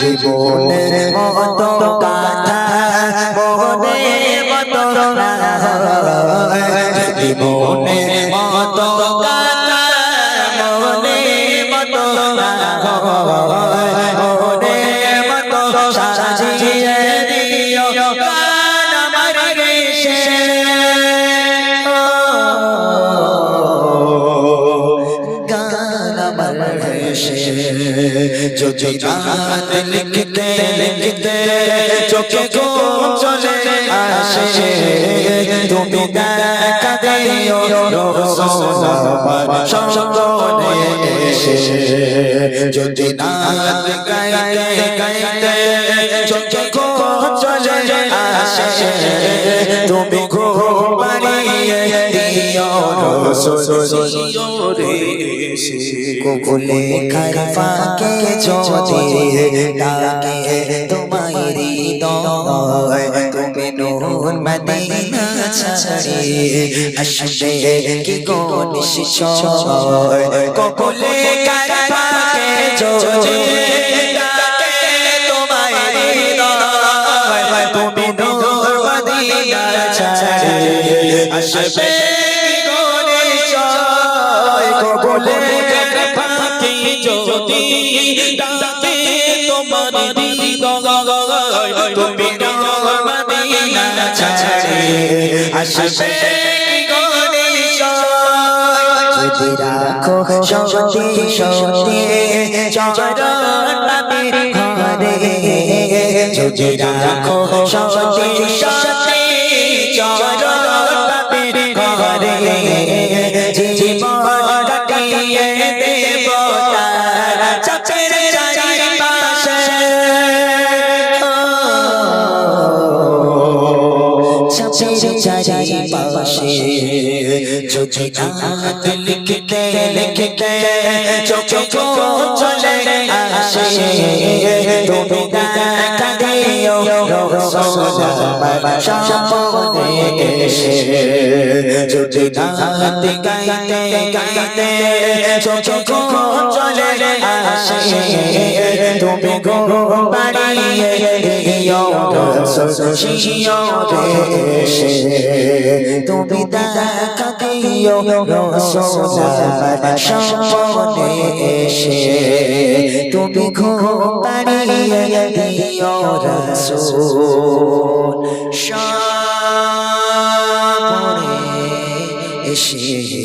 জীবনের মতো গাথা মনে মতো জীবনের মতো গাথা মনে মতো রেশে যদি রাত লিখতে লিখতে চোখে ঘুম চলে আসে তুমি যদি রাত গাইতে কুকুলে খাই ফাঁকে আসবে কি যদি আসবে কি গো নিশ্চয় ফাঁকি যদি ডাকে তোমার হৃদয় তুমি মদিনা ছাড়ে আসবে যদি রাখো সত্যি সত্যি চরণ ঘরে যদি রাখো সত্যি সত্যি চাচের চারিপাশে যদি রাত লিখতে লিখতে চোখে চলে আসে তুমি দেখা দিও রসুল এসে যদি রাত গাইতে গাইতে চোখে চলে আসে তুমি গো বাড়িয়ে দিও রসুল এসে তুমি দেখা রসুল আমার সামনে এসে তুমি ঘুম পাড়িয়ে দিও রসুল এসে